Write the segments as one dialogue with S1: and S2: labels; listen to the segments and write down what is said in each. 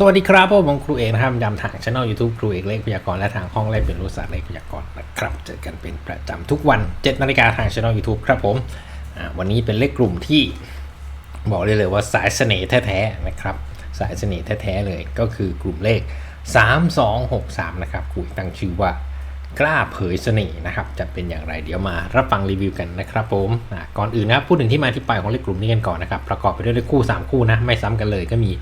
S1: สวัสดีครับผมครูเอกนะครับประจำทางช่องยูทูบครูเอกเลขพยากรณ์และทางห้องเลขเป็นรู้ศาสตร์เลขพยากรณ์นะครับเจอกันเป็นประจำทุกวัน7นาฬิกาทางช่องยูทูบครับผมวันนี้เป็นเลขกลุ่มที่บอกได้เลยว่าสายเสน่ห์แท้ๆนะครับ สายเสน่ห์แท้ๆเลยก็คือกลุ่มเลข 3263 นะครับครูตั้งชื่อว่ากล้าเผยเสน่ห์นะครับ จะเป็นอย่างไรเดี๋ยวมารับฟังรีวิวกันนะครับผมก่อนอื่นนะพูดถึงที่มาที่ไปของเลขกลุ่มนี้กันก่อนนะครับประกอบไปด้วยเลขคู่ 3 คู่นะไม่ซ้ำกันเลยก็มี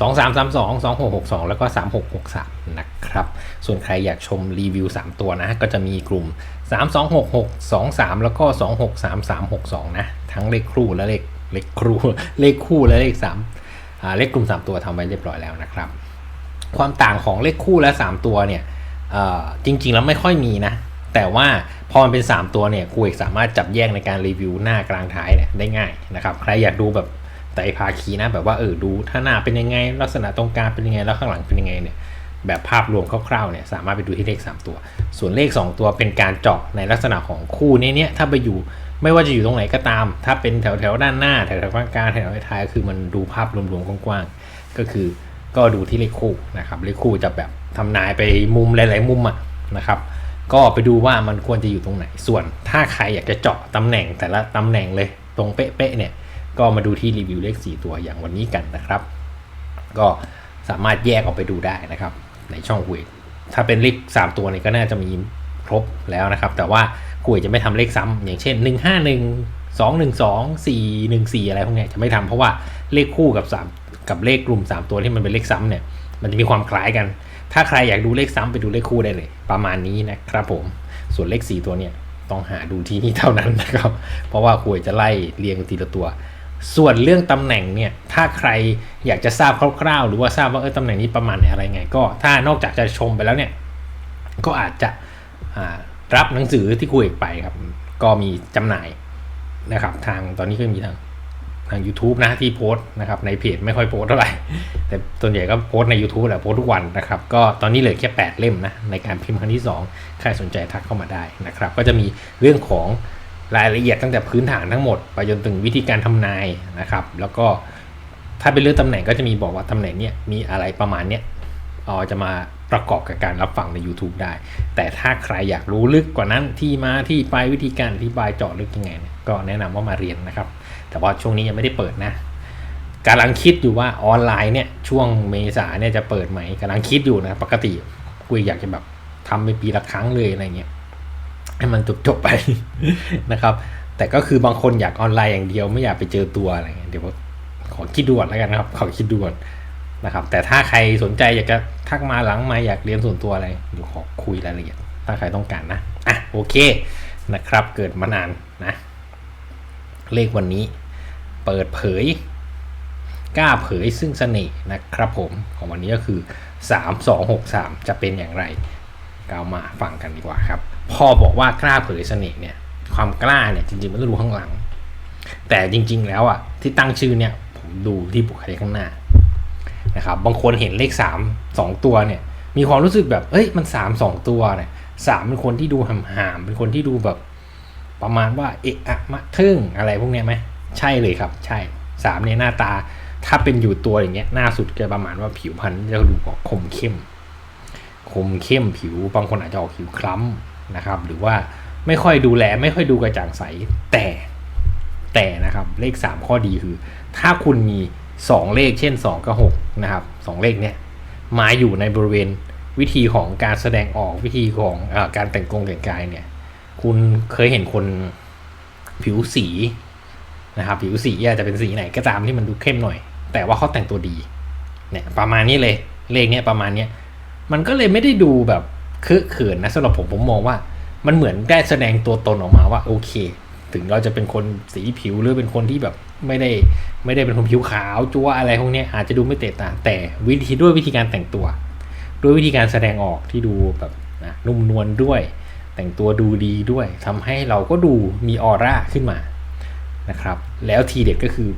S1: 2 3 3 2 2 6 6 2 แล้วก็ 3 6 6 3 นะครับ ส่วนใครอยากชมรีวิว 3 ตัวนะ ก็จะมีกลุ่ม 3 2 6 6 2 3แล้วก็ 2 6 3 3 6 2 นะ ทั้งเลขคู่และเลขเลขครูเลขคู่และเลข3เลขกลุ่ม 3 ตัวทำไว้เรียบร้อยแล้วนะครับ ความต่างของเลขคู่และ 3 ตัวเนี่ยจริง ๆ แล้วไม่ค่อยมีนะ แต่ว่าพอมันเป็น 3 ตัวเนี่ยครูเอกสามารถจับแยกในการรีวิวหน้ากลางท้ายเนี่ยได้ง่ายนะครับ ใครอยากดูแบบ ไตรภาคีนะแบบว่าเออดูถ้าหน้าเป็นยังไง ลักษณะตรงกลางเป็นยังไงแล้วข้างหลังเป็นยังไงเนี่ยแบบภาพรวมคร่าวๆเนี่ยสามารถไปดูที่เลข 3 ตัว ส่วนเลข 2 ตัวเป็นการเจาะในลักษณะของคู่นี้เนี่ยถ้าไปอยู่ไม่ว่าจะอยู่ตรงไหนก็ตาม ถ้าเป็นแถวแถวๆด้านหน้าแถวแถวๆกลางแถวๆท้ายคือมันดูภาพรวมๆกว้างๆก็คือก็ดูที่เลขคู่นะครับเลขคู่จะแบบทำนายไปมุมหลายๆมุมอะนะครับก็ไปดูว่ามันควรจะอยู่ตรงไหน ส่วนถ้าใครอยากจะเจาะตำแหน่งแต่ละตำแหน่งเลยตรงเป๊ะๆเนี่ย ก็มาดูที่รีวิวเลข 4 ตัวอย่างวันนี้กันนะครับ ก็สามารถแยกออกไปดูได้นะครับ ในช่องคุยถ้าเป็นเลข 3 ตัวนี่ก็น่าจะมีครบแล้วนะครับ แต่ว่าคุยจะไม่ทำเลขซ้ำอย่างเช่น 151 212 414 อะไรพวกนี้จะไม่ทำเพราะว่าเลขคู่กับ 3 กับเลขกลุ่ม 3 ตัวที่มันเป็นเลขซ้ำเนี่ยมันจะมีความคล้ายกัน ถ้าใครอยากดูเลขซ้ำไปดูเลขคู่ได้เลย ประมาณนี้นะครับผมส่วนเลข 4 ตัวเนี่ยต้องหาดูที่นี่เท่านั้นนะครับ เพราะว่าคุยจะไล่เรียงทีละตัว ส่วนเรื่องตำแหน่งเนี่ย ถ้าใครอยากจะทราบคร่าวๆ หรือว่าทราบว่าเออตำแหน่งนี้ประมาณไหนอะไรไง ก็ถ้านอกจากจะชมไปแล้วเนี่ย ก็อาจจะรับหนังสือที่คุยไปครับ ก็มีจำหน่ายนะครับ ทางตอนนี้ก็มีทางทาง YouTube นะที่โพสต์นะครับในเพจไม่ค่อยโพสเท่าไหร่ แต่ส่วนใหญ่ก็โพสใน YouTube แหละโพสทุกวันนะครับ ก็ตอนนี้เหลือแค่ 8 เล่มนะ ในการพิมพ์ครั้งที่ 2 ใครสนใจทักเข้ามาได้นะครับ ก็จะมีเรื่องของ รายละเอียดตั้งแต่พื้นฐานทั้งหมดไปจนถึงวิธีการทำนายนะครับ แล้วก็ถ้าเป็นเรื่องตำแหน่งก็จะมีบอกว่าตำแหน่งเนี้ยมีอะไรประมาณเนี้ยออจะมาประกอบกับการรับฟังใน YouTube ได้ แต่ถ้าใครอยากรู้ลึกกว่านั้นที่มาที่ไปวิธีการอธิบายเจาะลึกยังไง ก็แนะนำว่ามาเรียนนะครับ แต่ว่าช่วงนี้ยังไม่ได้เปิดนะกำลังคิดอยู่ว่าออนไลน์เนี่ยช่วงเมษาเนี่ยจะเปิดไหมกำลังคิดอยู่นะปกติกูอยากจะแบบทำเป็นปีละครั้งเลยอะไรเงี้ย ให้มันจบๆไปนะครับ แต่ก็คือบางคนอยากออนไลน์อย่างเดียวไม่อยากไปเจอตัวอะไรเงี้ยเดี๋ยวขอคิดด่วนแล้วกันนะครับ ขอคิดด่วนนะครับ แต่ถ้าใครสนใจอยากจะทักมาหลังมาอยากเรียนส่วนตัวอะไรเดี๋ยวขอคุยรายละเอียด ถ้าใครต้องการนะอะโอเคนะครับ เกิดมานานนะ เลขวันนี้ เปิดเผยกล้าเผยซึ่งเสน่ห์นะครับผมของวันนี้ก็คือ 3263 จะเป็นอย่างไรก็เอามาฟังกันดีกว่าครับ พอบอกว่ากล้าเผยเสน่ห์เนี่ย ความกล้าเนี่ยจริงๆมันต้องดูข้างหลัง แต่จริง ๆ แล้วอะที่ตั้งชื่อเนี่ย ผมดูที่บุคลิกข้างหน้านะครับบางคนเห็นเลข3 2ตัวเนี่ย มีความรู้สึกแบบเอ้ยมัน3 2ตัวเนี่ยสามเป็นคนที่ดูห่ามๆเป็นคนที่ดูแบบประมาณว่าเอะอะมะทึ่งอะไรพวกเนี้ยไหมใช่เลยครับ ใช่สามเนี่ยหน้าตาถ้าเป็นอยู่ตัวอย่างเงี้ยหน้าสุดจะประมาณว่าผิวพรรณจะดูออกคมเข้ม คมเข้มผิวบางคนอาจจะออกผิวคล้ำ นะครับ หรือว่าไม่ค่อยดูแลไม่ค่อยดูกระจ่างใสแต่แต่นะครับเลข 3 ข้อดีคือ ถ้าคุณมี 2 เลขเช่น 2 กับ 6 นะครับ 2 เลขเนี่ยมาอยู่ในบริเวณวิธีของการแสดงออกวิธีของอการแต่งกงแต่งกายเนี่ยคุณเคยเห็นคนผิวสีนะครับผิวสีอาจจะเป็นสีไหนก็ตามที่มันดูเข้มหน่อย แต่ว่าเขาแต่งตัวดีเนี่ยประมาณนี้เลยเลขเนี่ยประมาณเนี้ยมันก็เลยไม่ได้ดูแบบ คือเขินนะสำหรับผมผมมองว่า มันเหมือนได้แสดงตัวตนออกมาว่าโอเค ถึงเราจะเป็นคนสีผิวหรือเป็นคนที่แบบไม่ได้ไม่ได้เป็นคนผิวขาวจัวอะไรพวกนี้อาจจะดูไม่แตกต่าแต่วิธีด้วยวิธีการแต่งตัว ด้วยวิธีการแสดงออกที่ดูแบบนะนุ่มนวลด้วย แต่งตัวดูดีด้วยทำให้เราก็ดูมีออร่าขึ้นมานะครับ แล้วทีเด็ดก็คือ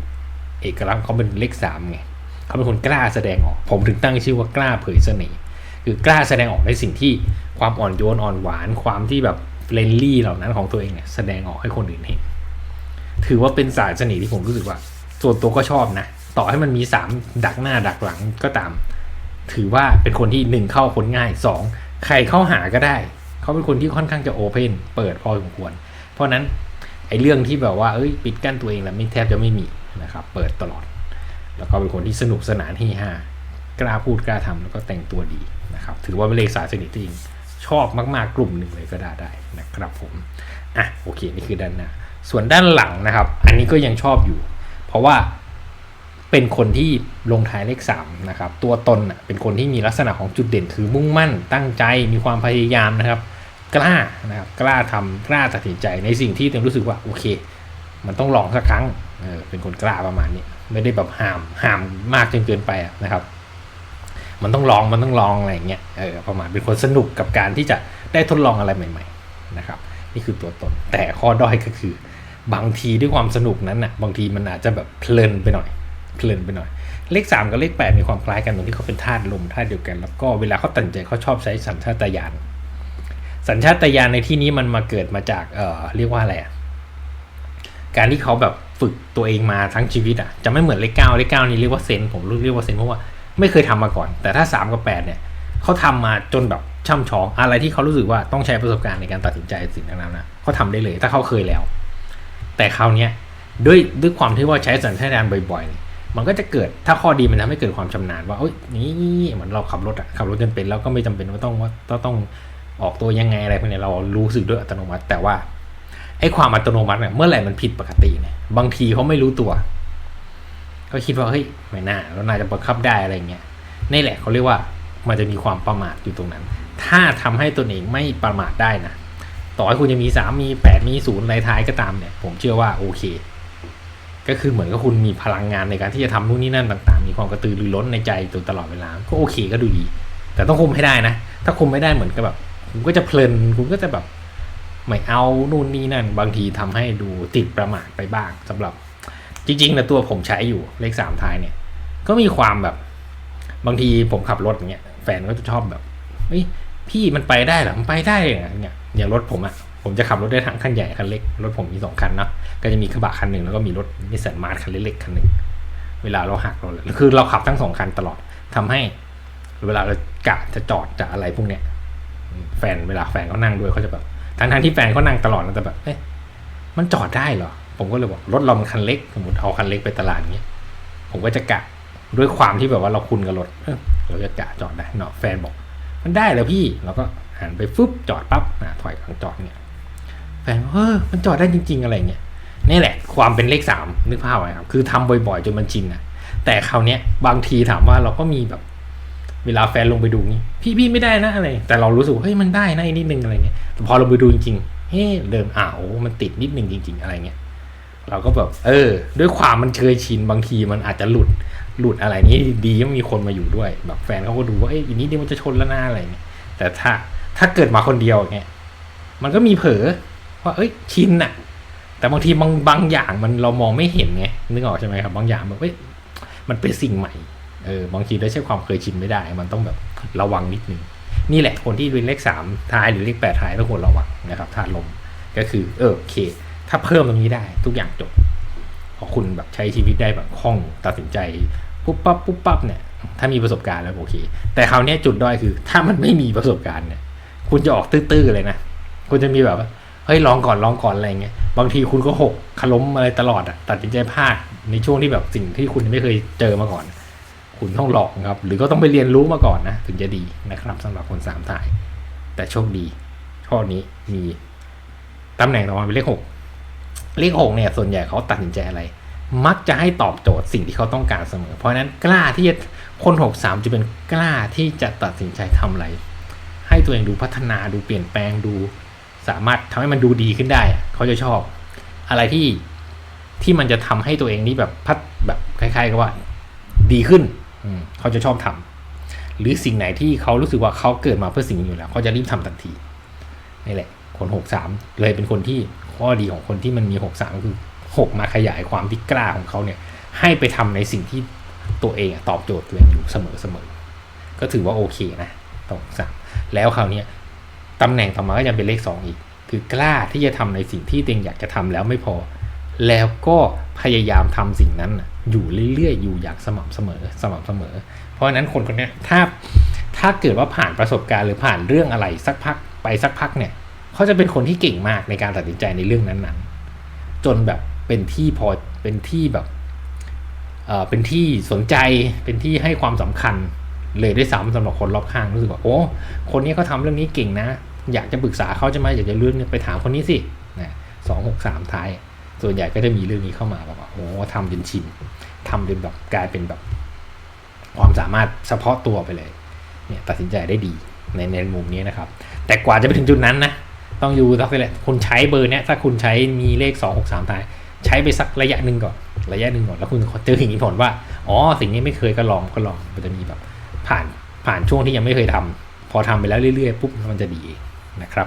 S1: เอกลักษณ์เขาเป็นเลขสามไงเขาเป็นคนกล้าแสดงออก ผมถึงตั้งชื่อว่ากล้าเผยเสน่ห์ คือกล้าแสดงออกในสิ่งที่ความอ่อนโยนอ่อนหวานความที่แบบเฟรนลี่เหล่านั้นของตัวเองเนี่ยแสดงออกให้คนอื่นเห็น ถือว่าเป็นสายเสน่ห์ที่ผมรู้สึกว่า ส่วนตัวก็ชอบนะ ต่อให้มันมีสามดักหน้าดักหลังก็ตาม ถือว่าเป็นคนที่หนึ่งเข้าคนง่ายสองใครเข้าหาก็ได้ เขาเป็นคนที่ค่อนข้างจะโอเพนเปิดพอสมควร เพราะนั้นไอ้เรื่องที่แบบว่าเอ้ยปิดกั้นตัวเองแล้วไม่แทบจะไม่มีนะครับ เปิดตลอด แล้วก็เป็นคนที่สนุกสนานเฮฮากล้าพูดกล้าทำแล้วก็แต่งตัวดี นะครับถือว่าเป็นเลขสายสนิทที่ชอบมากๆกลุ่มหนึ่งเลยก็ได้ได้นะครับผมอะโอเคนี่คือด้านหน้าส่วนด้านหลังนะครับ อันนี้ก็ยังชอบอยู่ เพราะว่าเป็นคนที่ลงท้ายเลข3นะครับตัวตนเป็นคนที่มีลักษณะของจุดเด่นคือมุ่งมั่น ตั้งใจมีความพยายามนะครับ กล้านะครับกล้าทำกล้าตัดสินใจในสิ่งที่เต็มรู้สึกว่าโอเค มันต้องลองสักครั้งเออเป็นคนกล้าประมาณนี้ไม่ได้แบบห้ามห้ามมากจนเกินไปนะครับ มันต้องลองมันต้องลองอะไรอย่างเงี้ยเออประมาณเป็นคนสนุกกับการที่จะได้ทดลองอะไรใหม่ ๆ นะครับ นี่คือตัวตน แต่ข้อด้อยก็คือบางทีด้วยความสนุกนั้นน่ะบางทีมันอาจจะแบบเพลินไปหน่อยเพลินไปหน่อย เลข 3 กับเลข 8 มีความคล้ายกันตรงที่เขาเป็นธาตุลมธาตุเดียวกัน แล้วก็เวลาเขาตัดใจเขาชอบใช้สัญชาตญาณสัญชาตญาณในที่นี้มันมาเกิดมาจากเอ่อเรียกว่าอะไรอะการที่เขาแบบฝึกตัวเองมาทั้งชีวิตอะจะไม่เหมือนเลขเก้าเลขเก้านี่เรียกว่าเซนผมเรียกว่าเซนเพราะว่า ไม่เคยทำมาก่อน แต่ถ้า 3 กับ 8 เนี่ยเขาทำมาจนแบบช่ำชองอะไรที่เขารู้สึกว่าต้องใช้ประสบการณ์ในการตัดสินใจสิ่งนั้นนะเขาทำได้เลย ถ้าเขาเคยแล้ว แต่คราวนี้ด้วยด้วยความที่ว่าใช้สัญชาตญาณบ่อยๆ มันก็จะเกิดถ้าข้อดีมันทำให้เกิดความชำนาญว่าเอ้ยนี่เหมือนเราขับรถอะขับรถจนเป็นแล้วก็ไม่จำเป็นว่าต้องว่าต้องต้องออกตัวยังไงอะไรพวกนี้เรารู้สึกด้วยอัตโนมัติ แต่ว่าไอ้ความอัตโนมัติเนี่ยเมื่อไหร่มันผิดปกติเนี่ยบางทีเขาไม่รู้ตัว ก็คิดว่าเฮ้ยไม่น่าเราน่าจะบังคับได้อะไรเงี้ยนี่แหละเขาเรียกว่ามันจะมีความประมาทอยู่ตรงนั้น ถ้าทำให้ตนเองไม่ประมาทได้นะ ต่อให้คุณจะมีสามมีแปดมีศูนย์ในท้ายก็ตามเนี่ย ผมเชื่อว่าโอเค ก็คือเหมือนกับคุณมีพลังงานในการที่จะทำนู่นนี่นั่นต่างๆ มีความกระตือรือร้นในใจตัวตลอดเวลา ก็โอเคก็ดูดี แต่ต้องคุมให้ได้นะ ถ้าคุมไม่ได้เหมือนกับแบบคุณก็จะเพลิน คุณก็จะแบบไม่เอานู่นนี่นั่น บางทีทำให้ดูติดประมาทไปบ้างสำหรับ จริงๆนะตัวผมใช้อยู่เลขสามท้ายเนี่ย ก็มีความแบบ บางทีผมขับรถอย่างเงี้ยแฟนก็จะชอบแบบเฮ้ยพี่มันไปได้เหรอมันไปได้เหรอเนี่ยอย่างรถผมอะผมจะขับรถได้ทั้งคันใหญ่คันเล็ก รถผมมีสองคันเนาะก็จะมีกระบะคันหนึ่งแล้วก็มีรถนิสสันมาร์ทคันเล็กๆคันหนึ่งเวลาเราหักเราคือเราขับทั้งสองคันตลอดทำให้ เวลาเรากะจะจอดจะอะไรพวกเนี้ยแฟนเวลาแฟนเขานั่งด้วยเขาจะแบบทั้งทั้งที่แฟนเขานั่งตลอดนะแต่แบบเอ๊ะมันจอดได้เหรอ ผมก็เลยบอกรถเรามันคันเล็กสมมติเอาคันเล็กไปตลาดเงี้ยผมก็จะกะด้วยความที่แบบว่าเราคุ้นกับรถเราจะกะจอดได้เนาะแฟนบอก มันได้แล้วพี่เราก็หันไปฟึบจอดปั๊บอะถอยหลังจอดเนี่ยแฟนเออมันจอดได้จริง ๆ อะไรเงี้ยนี่แหละ ความเป็นเลขสามนึกภาพไว้ครับคือทำบ่อยๆจนมันชินนะแต่คราวเนี้ยบางทีถามว่าเราก็มีแบบเวลาแฟนลงไปดูนี่พี่พี่ไม่ได้นะอะไร แต่เรารู้สึกเฮ้ยมันได้นะอีนิดนึงอะไรเงี้ยแต่พอเราไปดูจริงๆเฮ้ยเดิมอ้าวมันติดนิดนึงจริง ๆ อะไรเงี้ย เราก็แบบเออ ด้วยความมันเคยชินบางทีมันอาจจะหลุดหลุดอะไรนี้ดีก็มีคนมาอยู่ด้วย แบบแฟนเขาก็ดูว่าเอ้ยอีนิดเดี๋ยวมันจะชนแล้วหน้าอะไรเงี้ยแต่ถ้าถ้าเกิดมาคนเดียวอย่างเงี้ยมันก็มีเผลอว่าเอ้ยชินอะแต่บางทีบางบางอย่างมันเรามองไม่เห็นไงนึกออกใช่ไหมครับ บางอย่างแบบเอ้ยมันเป็นสิ่งใหม่เออบางทีได้ใช้ความเคยชินไม่ได้ มันต้องแบบระวังนิดนึงนี่แหละคนที่เป็นเลขสามท้ายหรือเลขแปดท้ายต้องควรระวังนะครับธาตุลมก็คือเออโอเค ถ้าเพิ่มตรงนี้ได้ทุกอย่างจบพอคุณแบบใช้ชีวิตได้แบบคล่องตัดสินใจปุ๊บปั๊บปุ๊บปั๊บเนี่ยถ้ามีประสบการณ์แล้วโอเค แต่คราวนี้จุดด้อยคือ ถ้ามันไม่มีประสบการณ์เนี่ย คุณจะออกตื้อๆเลยนะคุณจะมีแบบเฮ้ยลองก่อนลองก่อนอะไรเงี้ยบางทีคุณก็หกขล้มอะไรตลอดอะตัดสินใจพลาดในช่วงที่แบบสิ่งที่คุณไม่เคยเจอมาก่อน คุณต้องลองครับ หรือก็ต้องไปเรียนรู้มาก่อนนะ ถึงจะดีนะครับสำหรับคนสามถ่าย แต่โชคดีข้อนี้มีตำแหน่งต่อมาเป็นเลขหก เลขหกเนี่ยส่วนใหญ่เขาตัดสินใจอะไร มักจะให้ตอบโจทย์สิ่งที่เขาต้องการเสมอ เพราะฉนั้นกล้าที่จะคนหกสามจะเป็นกล้าที่จะตัดสินใจทำอะไร ให้ตัวเองดูพัฒนาดูเปลี่ยนแปลงดู สามารถทำให้มันดูดีขึ้นได้ เขาจะชอบ อะไรที่ที่มันจะทำให้ตัวเองนี่แบบพัฒแบบคล้ายๆกับว่า ดีขึ้นอืเขาจะชอบทำหรือสิ่งไหนที่เขารู้สึกว่าเขาเกิดมาเพื่อสิ่งนี้อยู่แล้ว เขาจะรีบทำทันทีนี่แหละคนหกสามเลยเป็นคนที่ ข้อดีของคนที่มันมีหกสามคือหกมาขยายความที่กล้าของเขาเนี่ย ให้ไปทำในสิ่งที่ตัวเองตอบโจทย์ตัวเองอยู่เสมอเสมอก็ถือว่าโอเคนะตองสามแล้วคราวนี้ตำแหน่งต่อมาก็จะเป็นเลขสองอีก คือกล้าที่จะทำในสิ่งที่ตัวเองอยากจะทำแล้วไม่พอ แล้วก็พยายามทำสิ่งนั้นอยู่เรื่อยๆอยู่อย่างสม่ำเสมอสม่ำเสมอ เพราะฉะนั้นคนคนนี้ถ้าถ้าเกิดว่าผ่านประสบการณ์หรือผ่านเรื่องอะไรสักพักไปสักพักเนี่ย เขาจะเป็นคนที่เก่งมากในการตัดสินใจในเรื่องนั้นๆ จนแบบเป็นที่พอเป็นที่แบบเออเป็นที่สนใจเป็นที่ให้ความสำคัญเลยด้วยซ้ำสำหรับคนรอบข้างรู้สึกว่าโอ้คนนี้เขาทำเรื่องนี้เก่งนะ อยากจะปรึกษาเขาจะมาอยากจะเรื่องนี้ไปถามคนนี้สินะสองหกสามท้าย ส่วนใหญ่ก็จะมีเรื่องนี้เข้ามาแบบว่าโอ้ทำจนชินทำจนแบบกลายเป็นแบบ ความสามารถเฉพาะตัวไปเลย เนี่ยตัดสินใจได้ดีในในมุมนี้นะครับ แต่กว่าจะไปถึงจุดนั้นนะ ต้องอยู่สักแหละคุณใช้เบอร์เนี้ยถ้าคุณใช้มีเลขสองหกสามท้ายใช้ไปสักระยะหนึ่งก่อน ระยะหนึ่งก่อน แล้วคุณเจอสิ่งที่ผลว่า อ๋อ สิ่งนี้ไม่เคยก็ลองก็ลอง มันจะมีแบบ ผ่าน ผ่านช่วงที่ยังไม่เคยทำพอทำไปแล้วเรื่อยๆปุ๊บ มันจะดีนะครับ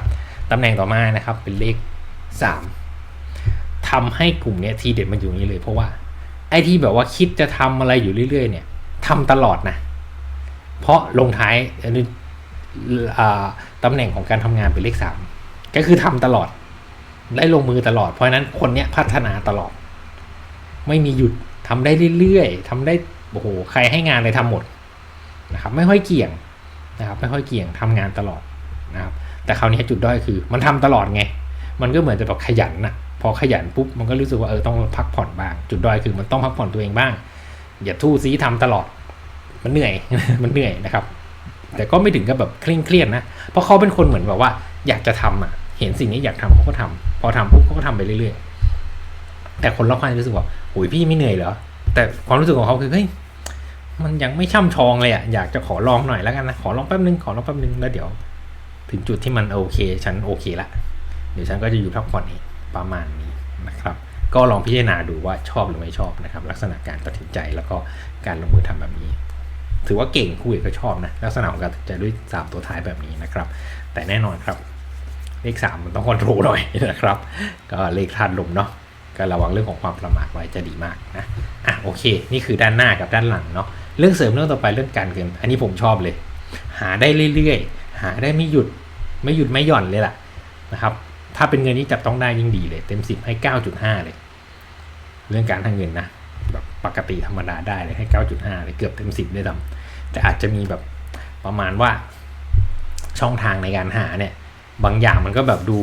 S1: ตำแหน่งต่อมานะครับ เป็นเลขสามทำให้กลุ่มเนี้ยทีเด็ดมันอยู่นี้เลย เพราะว่า ไอ้ที่แบบว่าคิดจะทำอะไรอยู่เรื่อย ๆ เนี่ยทำตลอดนะ เพราะลงท้ายอันนี้ตำแหน่งของการทำงานเป็นเลขสาม ก็คือทำตลอด ได้ลงมือตลอด เพราะฉะนั้นคนเนี้ยพัฒนาตลอด ไม่มีหยุดทำได้เรื่อยๆทำได้โอ้โหใครให้งานเลยทำหมดนะครับไม่ค่อยเกี่ยงนะครับไม่ค่อยเกี่ยงทำงานตลอดนะครับแต่คราวนี้จุดด้อยคือ มันทำตลอดไง มันก็เหมือนจะแบบขยันนะพอขยันปุ๊บมันก็รู้สึกว่าเออต้องพักผ่อนบ้าง จุดด้อยคือมันต้องพักผ่อนตัวเองบ้าง อย่าทู่ซีทำตลอด มันเหนื่อยมันเหนื่อยนะครับ แต่ก็ไม่ถึงกับแบบเคร่งเครียดนะเพราะเขาเป็นคนเหมือนแบบว่า อยากจะทำอะ เห็นสิ่งนี้อยากทำเขาก็ทำพอทำปุ๊บเขาก็ทำไปเรื่อยๆ แต่คนรอบข้างรู้สึกว่าโอ้ยพี่ไม่เหนื่อยเหรอ แต่ความรู้สึกของเขาคือเฮ้ยมันยังไม่ช่ำชองเลยอะอยากจะขอลองหน่อยแล้วกันนะขอลองแป๊บนึงขอลองแป๊บนึงแล้วเดี๋ยว ถึงจุดที่มันโอเค ฉันโอเคละเดี๋ยวฉันก็จะอยู่พักผ่อนเองประมาณนี้นะครับ ก็ลองพิจารณาดูว่าชอบหรือไม่ชอบนะครับ ลักษณะการตัดสินใจแล้วก็การลงมือทำแบบนี้ ถือว่าเก่งคู่เอกก็ชอบนะลักษณะของการตัดสินใจด้วยสามตัวท้ายแบบนี้นะครับ แต่แน่นอนครับ เลขสามมันต้องคอนโทรลหน่อยนะครับ ก็เลขธาตุลมเนาะก็ระวังเรื่องของความประมาทไว้จะดีมากนะอะโอเค นี่คือด้านหน้ากับด้านหลังเนาะเรื่องเสริมเรื่องต่อไปเรื่องการเงิน อันนี้ผมชอบเลย หาได้เรื่อยๆ หาได้ไม่หยุดไม่หยุดไม่หย่อนเลยล่ะนะครับถ้าเป็นเงินที่จับต้องได้ยิ่งดีเลย เต็มสิบให้เก้าจุดห้าเลย เรื่องการทางเงินนะแบบปกติธรรมดาได้เลยให้เก้าจุดห้าเลยเกือบเต็มสิบเลยดำแต่อาจจะมีแบบประมาณว่าช่องทางในการหาเนี่ย บางอย่างมันก็แบบดู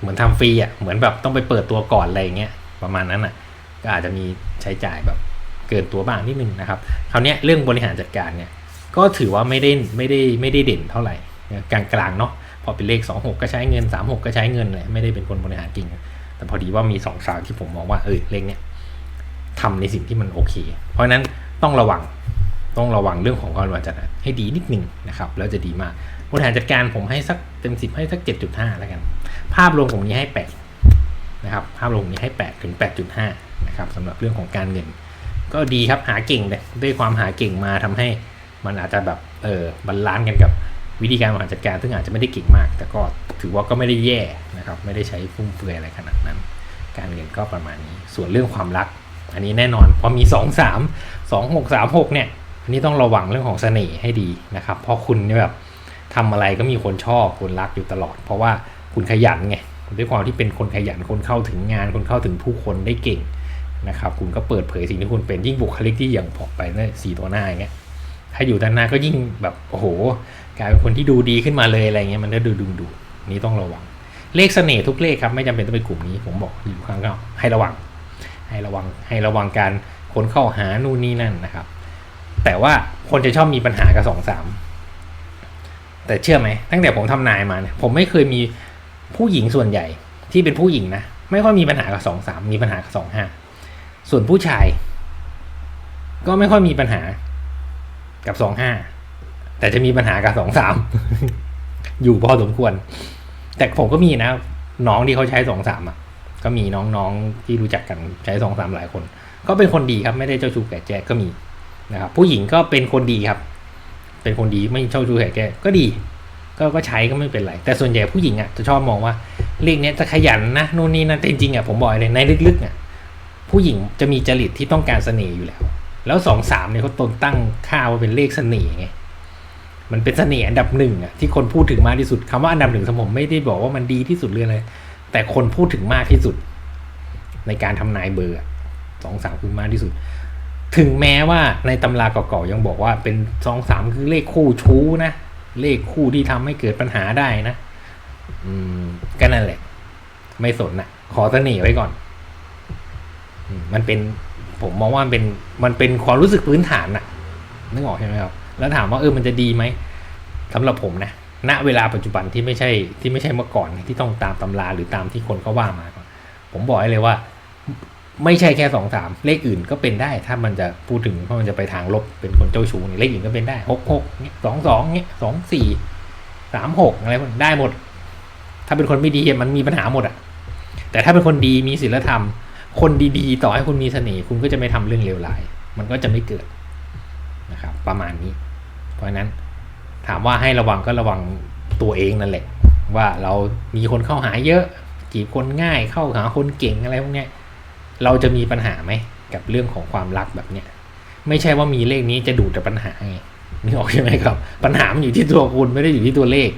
S1: เหมือนทำฟรีอะเหมือนแบบต้องไปเปิดตัวก่อนอะไรอย่างเงี้ยประมาณนั้นอะก็อาจจะมีใช้จ่ายแบบเกินตัวบ้างนิดนึงนะครับคราวนี้เรื่องบริหารจัดการเนี่ยก็ถือว่าไม่ได้ไม่ได้ไม่ได้เด่นเท่าไหร่กลางๆเนาะพอเป็นเลข 26 ก็ใช้เงิน 36 ก็ใช้เงินเลยไม่ได้เป็นคนบริหารจริง แต่พอดีว่ามี2สาวที่ผมมองว่าเออเลขเนี้ยทำในสิ่งที่มันโอเค เพราะฉะนั้นต้องระวังต้องระวังเรื่องของการบริหารจัดการให้ดีนิดนึงนะครับแล้วจะดีมาก บริหารจัดการผมให้สักเต็ม10ให้สัก7.5แล้วกัน ภาพรวมผมนี้ให้8นะครับ ภาพรวมนี้ให้8ถึง8.5นะครับสำหรับเรื่องของการเงิน ก็ดีครับหาเก่งเลยด้วยความหาเก่งมาทำให้มันอาจจะแบบเออบาลานซ์กันกับวิธีการบริหารจัดการ ซึ่งอาจจะไม่ได้เก่งมาก แต่ก็ถือว่าก็ไม่ได้แย่นะครับ ไม่ได้ใช้ฟุ่มเฟือยอะไรขนาดนั้น การเงินก็ประมาณนี้ ส่วนเรื่องความรัก อันนี้แน่นอนพอมี 2 3 2 6 3 6เนี่ยอันนี้ต้องระวังเรื่องของเสน่ห์ให้ดีนะครับเพราะคุณเนี่ยแบบ ทำอะไรก็มีคนชอบคนรักอยู่ตลอด เพราะว่าคุณขยันไงด้วยความที่เป็นคนขยันคนเข้าถึงงาน คนเข้าถึงผู้คนได้เก่งนะครับ คุณก็เปิดเผยสิ่งที่คุณเป็นยิ่งบุคลิกที่อย่างพอกไปนี่สี่ตัวหน้าอย่างเงี้ยถ้าอยู่ด้านหน้าก็ยิ่งแบบโอ้โหกลายเป็นคนที่ดูดีขึ้นมาเลยอะไรเงี้ยมันก็ดูดึงดูดนี้ต้องระวัง เลขเสน่ห์ทุกเลขครับไม่จำเป็นต้องเป็นกลุ่มนี้ผมบอกอยู่ข้างนอกให้ระวัง ให้ระวังให้ระวังการคนเข้าหานู่นนี่นั่นนะครับ แต่ว่าคนจะชอบมีปัญหากับสองสาม แต่เชื่อไหมตั้งแต่ผมทำนายมาเนี่ยผมไม่เคยมีผู้หญิงส่วนใหญ่ที่เป็นผู้หญิงนะไม่ค่อยมีปัญหากับสองสามมีปัญหากับสองห้าส่วนผู้ชาย ก็ไม่ค่อยมีปัญหากับสองห้าแต่จะมีปัญหากับสองสามอยู่พอสมควร แต่ผมก็มีนะ น้องที่เขาใช้สองสามอะ ก็มีน้องๆที่รู้จักกันใช้สองสามหลายคน ก็เป็นคนดีครับ ไม่ได้เจ้าชู้แก่แจก็มีนะครับผู้หญิงก็เป็นคนดีครับ เป็นคนดีไม่เจ้าชู้แก่แจ้ก็ดี ก็ก็ใช้ก็ไม่เป็นไร แต่ส่วนใหญ่ผู้หญิงอะจะชอบมองว่าเลขเนี้ยจะขยันนะนู่นนี่นั่นแต่จริงๆอะผมบอกเลยในลึกๆอะผู้หญิงจะมีจริตที่ต้องการเสน่ห์อยู่แล้ว แล้วสองสามเนี่ยเขาตนตั้งค่าว่าเป็นเลขเสน่ห์ไงมันเป็นเสน่ห์อันดับหนึ่งอะที่คนพูดถึงมากที่สุดคำว่าอันดับหนึ่งสำหรับผมไม่ได้บอกว่ามันดีที่สุดเลยอะไรแต่คนพูดถึงมากที่สุด ในการทำนายเบอร์สองสามคือมากที่สุด ถึงแม้ว่าในตำราเก่าๆยังบอกว่าเป็นสองสามคือเลขคู่ชู้นะ เลขคู่ที่ทำให้เกิดปัญหาได้นะ อืมก็นั่นแหละ ไม่สนนะขอเสน่ห์ไว้ก่อนมันเป็น ผมมองว่ามันเป็น มันเป็นความรู้สึกพื้นฐานน่ะนึกออกใช่ไหมครับ แล้วถามว่าเออมันจะดีไหมสำหรับผมนะณเวลาปัจจุบันที่ไม่ใช่ที่ไม่ใช่เมื่อก่อนที่ต้องตามตำราหรือตามที่คนเขาว่ามา ผมบอกให้เลยว่า ไม่ใช่แค่สองสามเลขอื่นก็เป็นได้ ถ้ามันจะพูดถึงเพราะมันจะไปทางลบเป็นคนเจ้าชู้นี่เลขอื่นก็เป็นได้หกหกเนี่ยสองสองเนี่ยสองสี่สามหกอะไรพวกนี้ได้หมด ถ้าเป็นคนไม่ดีมันมีปัญหาหมดอะแต่ถ้าเป็นคนดีมีศีลธรรม คนดีๆ ต่อให้คุณมีเสน่ห์คุณก็จะไม่ทำเรื่องเลวร้าย มันก็จะไม่เกิดนะครับ ประมาณนี้ เพราะฉะนั้นถามว่าให้ระวังก็ระวังตัวเองนั่นแหละ ว่าเรามีคนเข้าหาเยอะจีบคนง่ายเข้าหาคนเก่งอะไรพวกเนี้ย เราจะมีปัญหาไหมกับเรื่องของความรักแบบเนี้ยไม่ใช่ว่ามีเลขนี้จะดูดแต่ปัญหาไงนึกออกใช่ไหมครับ ปัญหามันอยู่ที่ตัวคุณไม่ได้อยู่ที่ตัวเลข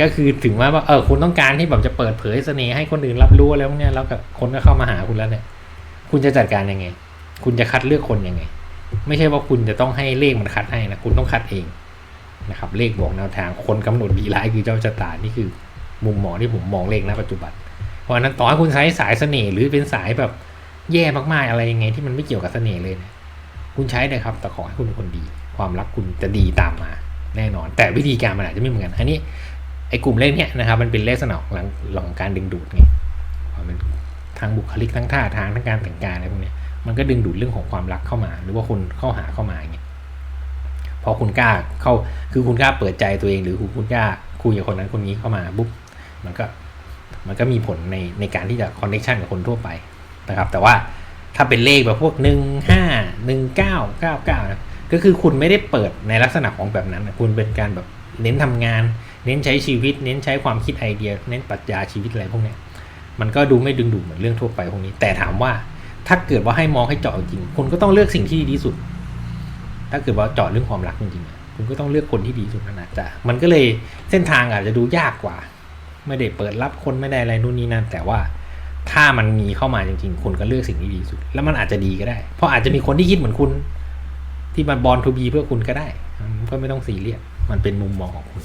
S1: ก็คือถึงว่าว่าเออคุณต้องการที่แบบจะเปิดเผยเสน่ห์ให้คนอื่นรับรู้อะไรพวเนี้ยแล้วกับคนก็เข้ามาหาคุณแล้วเนี่ย คุณจะจัดการยังไง คุณจะคัดเลือกคนยังไง ไม่ใช่ว่าคุณจะต้องให้เลขมันคัดให้นะคุณต้องคัดเองนะครับ เลขบอกแนวทางคนกำหนดดีร้ายคือเจ้าชะตานี่คือ มุมมองที่ผมมองเลขณปัจจุบัน เพราะนั้นต่อให้คุณใช้สายเสน่ห์หรือเป็นสายแบบ แย่มากๆอะไรยังไงที่มันไม่เกี่ยวกับเสน่ห์เลยนี่ยคุณใช้เลยครับแต่ขอให้คุณเป็นคนดี ความรักคุณจะดีตามมาแน่นอน แต่วิธีการมันอาจจะไม่เหมือนกัน อันนี้ไอ้กลุ่มเลขเนี่ยนะครับมันเป็นเลขสนองหลังหลังการดึงดูดไงมันทางบุคลิกทั้งท่าทางทั้งการแต่งกายอะไรพวกเนี้ยมันก็ดึงดูดเรื่องของความรักเข้ามา หรือว่าคนเข้าหาเข้ามาอย่างเงี้ยพอคุณกล้าเข้าคือคุณกล้าเปิดใจตัวเองหรือคุณกล้าคุยกับคนนั้นคนนี้เข้ามาปุ๊บมันก็มันก็มีผลในในการที่จะคอนเนคชันกับคนทั่วไป นะครับ แต่ว่าถ้าเป็นเลขแบบพวกหนึ่งห้าหนึ่งเก้าเก้าเก้าก็คือคุณไม่ได้เปิดในลักษณะของแบบนั้นนะคุณเป็นการแบบเน้นทำงาน เน้นใช้ชีวิต เน้นใช้ความคิดไอเดีย เน้นปรัชญาชีวิตอะไรพวกนี้มันก็ดูไม่ดึงดูดเหมือนเรื่องทั่วไปพวกนี้ แต่ถามว่าถ้าเกิดว่าให้มองให้เจาะจริง คุณก็ต้องเลือกสิ่งที่ดีที่สุด ถ้าเกิดว่าเจาะเรื่องความรักจริงๆคุณก็ต้องเลือกคนที่ดีที่สุดนะจ๊ะมันก็เลยเส้นทางอาจจะดูยากกว่า ไม่ได้เปิดรับคนไม่ได้อะไรนู่นนี่นั่นแต่ว่า ถ้ามันมีเข้ามาจริงๆ คุณก็เลือกสิ่งที่ดีสุด แล้วมันอาจจะดีก็ได้ เพราะอาจจะมีคนที่คิดเหมือนคุณ ที่มันบอลทูบีเพื่อคุณก็ได้ ก็ไม่ต้องซีเรียสมันเป็นมุมมองของคุณ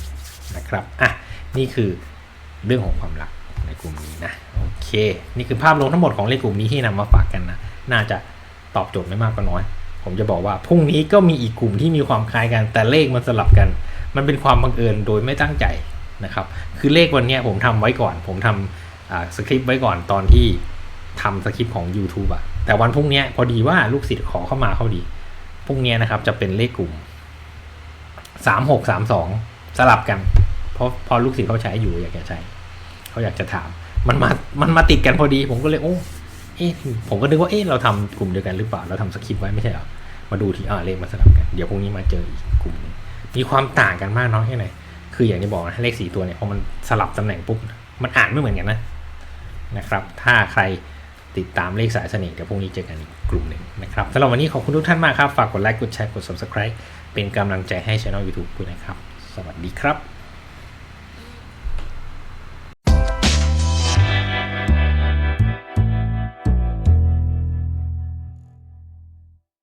S1: นะครับอะนี่คือเรื่องของความรักในกลุ่มนี้นะโอเค นี่คือภาพรวมทั้งหมดของเลขกลุ่มนี้ที่นำมาฝากกันนะน่าจะตอบโจทย์ไม่มากก็น้อย ผมจะบอกว่าพรุ่งนี้ก็มีอีกกลุ่มที่มีความคล้ายกัน แต่เลขมันสลับกัน มันเป็นความบังเอิญโดยไม่ตั้งใจนะครับ คือเลขวันนี้ผมทำไว้ก่อน ผมทำอ่า สคริปต์ไว้ก่อนตอนที่ทำสคริปต์ของ YouTube อะแต่วันพรุ่งเนี้ยพอดีว่าลูกศิษย์ขอเข้ามาเข้าดีพรุ่งเนี้ยนะครับจะเป็นเลขกลุ่มสามหกสามสองสลับกัน เพราะพอลูกศิษย์เขาใช้อยู่อยากจะใช้เขาอยากจะถาม มันมามันมาติดกันพอดี ผมก็เลยโอ้เอ๊ะผมก็นึกว่าเอ๊ะเราทำกลุ่มเดียวกันหรือเปล่าเราทำสคริปต์ไว้ไม่ใช่หรอมาดูที่อ่าเลขมาสลับกันเดี๋ยวพรุ่งนี้มาเจออีกกลุ่มนึงมีความต่างกันมากน้อยแค่ไหนคืออย่างที่บอกนะเลขสี่ตัวเนี่ยพอมันสลับตำแหน่งปุ๊บมันอ่านไม่เหมือนกันนะ นะครับ ถ้าใครติดตามเลขสายเสน่ห์เดี๋ยวพรุ่งนี้เจอกันอีกกลุ่มหนึ่งนะครับสำหรับวันนี้ขอบคุณทุกท่านมากครับ ฝากกดไลค์ กดแชร์ กด subscribe เป็นกำลังใจให้ช่อง YouTube ด้วยนะครับ สวัสดีครับ